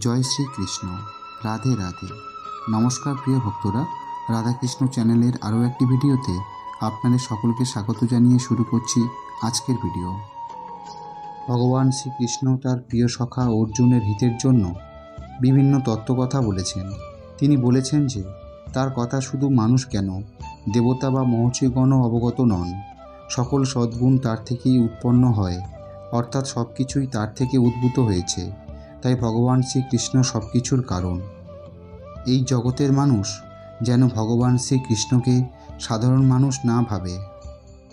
জয় শ্রীকৃষ্ণ রাধে রাধে। নমস্কার প্রিয় ভক্তরা। রাধাকৃষ্ণ চ্যানেলের আরও একটি ভিডিওতে আপনাদের সকলকে স্বাগত জানিয়ে শুরু করছি আজকের ভিডিও। ভগবান শ্রীকৃষ্ণ তার প্রিয় সখা অর্জুনের হিতের জন্য বিভিন্ন তত্ত্বকথা বলেছেন। তিনি বলেছেন যে, তার কথা শুধু মানুষ কেন, দেবতা বা মহর্ষিগণও অবগত নন। সকল সদ্গুণ তার থেকেই উৎপন্ন হয়, অর্থাৎ সব কিছুই তার থেকে উদ্ভূত হয়েছে। তাই ভগবান শ্রীকৃষ্ণ সব কিছুর কারণ। এই জগতের মানুষ যেন ভগবান শ্রীকৃষ্ণকে সাধারণ মানুষ না ভাবে।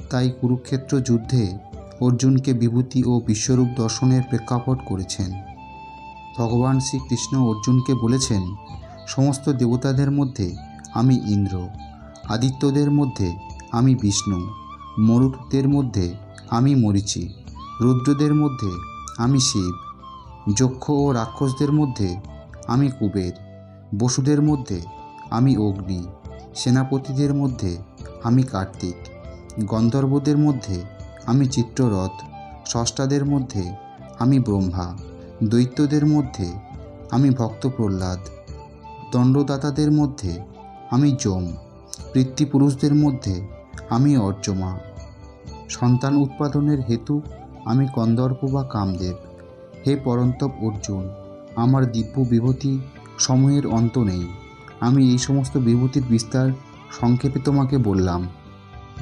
তাই কুরুক্ষেত্র যুদ্ধে অর্জুনকে বিভূতি ও বিশ্বরূপ দর্শনের প্রেক্ষাপট করেছেন। ভগবান শ্রীকৃষ্ণ অর্জুনকে বলেছেন, সমস্ত দেবতাদের মধ্যে আমি ইন্দ্র, আদিত্যদের মধ্যে আমি বিষ্ণু, মরুতদের মধ্যে আমি মরিচি, রুদ্রদের মধ্যে আমি শিব যক্ষ ও রাক্ষসদের মধ্যে আমি কুবের, বসুদের মধ্যে আমি অগ্নি, সেনাপতিদের মধ্যে আমি কার্তিক, গন্ধর্বদের মধ্যে আমি চিত্ররথ, ষষ্ঠাদের মধ্যে আমি ব্রহ্মা, দৈত্যদের মধ্যে আমি ভক্ত প্রহ্লাদ দণ্ডদাতাদের মধ্যে আমি যম, পিতৃপুরুষদের মধ্যে আমি অর্জমা সন্তান উৎপাদনের হেতু আমি কন্দর্প বা কামদেব। হে পরন্তপ অর্জুন, আমার দিব্য বিভূতি সময়ের অন্ত নেই। আমি এই সমস্ত বিভূতির বিস্তার সংক্ষেপে তোমাকে বললাম।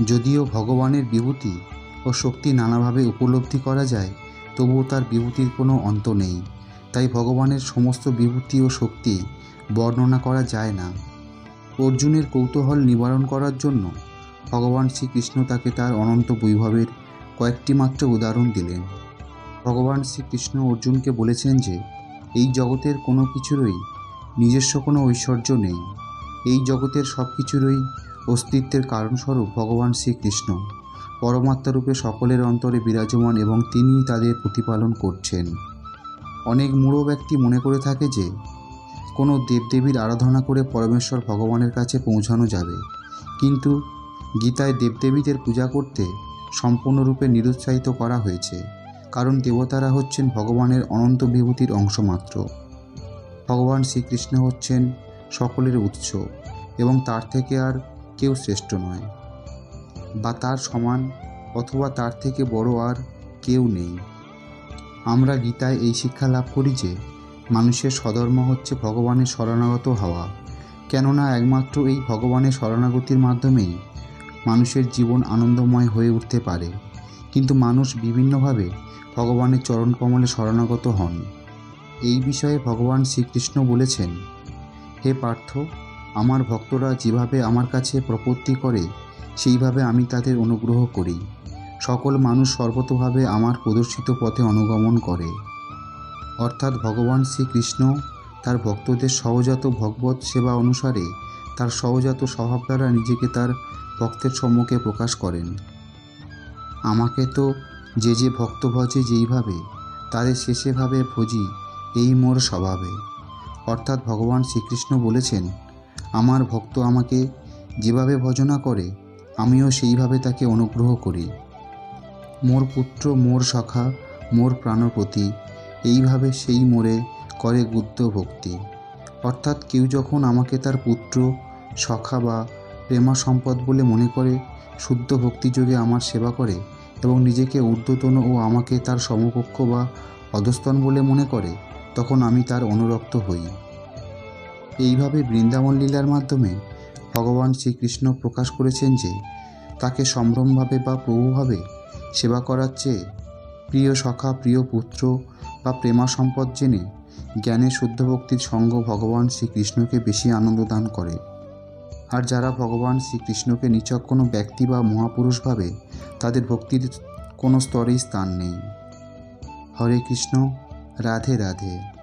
যদিও ভগবানের বিভূতি ও শক্তি নানাভাবে উপলব্ধি করা যায়, তবুও তার বিভূতির কোনো অন্ত নেই। তাই ভগবানের সমস্ত বিভূতি ও শক্তি বর্ণনা করা যায় না। অর্জুনের কৌতূহল নিবারণ করার জন্য ভগবান শ্রীকৃষ্ণ তাকে তার অনন্ত বৈভবের কয়েকটি মাত্র উদাহরণ দিলেন। ভগবান শ্রীকৃষ্ণ অর্জুনকে বলেছেন যে, এই জগতের কোনো কিছুরই নিজস্ব কোনো ঐশ্বর্য নেই। এই জগতের সব কিছুরই অস্তিত্বের কারণস্বরূপ ভগবান শ্রীকৃষ্ণ পরমাত্মারূপে সকলের অন্তরে বিরাজমান এবং তিনিই তাদের প্রতিপালন করছেন। অনেক মূঢ় ব্যক্তি মনে করে থাকে যে, কোনো দেবদেবীর আরাধনা করে পরমেশ্বর ভগবানের কাছে পৌঁছানো যাবে। কিন্তু গীতায় দেবদেবীদের পূজা করতে সম্পূর্ণরূপে নিরুৎসাহিত করা হয়েছে। কারণ দেবতারা হচ্ছেন ভগবানের অনন্ত বিভূতির অংশ মাত্র ভগবান শ্রীকৃষ্ণ হচ্ছেন সকলের উৎস এবং তার থেকে আর কেউ শ্রেষ্ঠ নয় বা তার সমান অথবা তার থেকে বড় আর কেউ নেই। আমরা গীতায় এই শিক্ষা লাভ করি যে মানুষের স্বধর্ম হচ্ছে ভগবানের শরণাগত হওয়া। কেননা একমাত্র এই ভগবানের শরণাগতির মাধ্যমেই মানুষের জীবন আনন্দময় হয়ে উঠতে পারে। কিন্তু মানুষ বিভিন্নভাবে ভগবানের চরণ কমলে শরণাগত হন। এই বিষয়ে ভগবান শ্রীকৃষ্ণ বলেছেন, হে পার্থ, আমার ভক্তরা যেভাবে আমার কাছে প্রপত্তি করে, সেইভাবে আমি তাদের অনুগ্রহ করি। সকল মানুষ সর্বতভাবে আমার প্রদর্শিত পথে অনুগমন করে। অর্থাৎ ভগবান শ্রীকৃষ্ণ তার ভক্তদের সহজাত ভগবত সেবা অনুসারে তার সহজাত স্বভাব দ্বারা নিজেকে তার ভক্তের সম্মুখে প্রকাশ করেন। আমাকে তো যে যে ভক্ত ভজে যেইভাবে, তাদের শেষেভাবে ভজি, এই মোর স্বভাবে। অর্থাৎ ভগবান শ্রীকৃষ্ণ বলেছেন, আমার ভক্ত আমাকে যেভাবে ভজনা করে, আমিও সেইভাবে তাকে অনুগ্রহ করি। মোর পুত্র, মোর সখা, মোর প্রাণপতি এইভাবে সেই মোরে করে গুদ্ধ ভক্তি। অর্থাৎ কেউ যখন আমাকে তার পুত্র, সখা বা প্রেমা সম্পদ বলে মনে করে শুদ্ধ ভক্তিযোগে আমার সেবা করে এবং নিজেকে ঊর্ধ্বতন ও আমাকে তার সমকক্ষ বা অধস্তন বলে মনে করে, তখন আমি তার অনুরক্ত হই। এইভাবে বৃন্দাবন লীলার মাধ্যমে ভগবান শ্রীকৃষ্ণ প্রকাশ করেছেন যে, তাকে সম্ভ্রমভাবে বা প্রভুভাবে সেবা করার চেয়ে প্রিয় সখা, প্রিয় পুত্র বা প্রেমা সম্পদ জেনে জ্ঞানের শুদ্ধ ভক্তির সঙ্গ ভগবান শ্রীকৃষ্ণকে বেশি আনন্দ দান করে। আর যারা ভগবান শ্রীকৃষ্ণকে নিচক কোনো ব্যক্তি বা মহাপুরুষ ভাবে, তাদের ভক্তির কোনো স্তরেই স্থান নেই। হরে কৃষ্ণ, রাধে রাধে।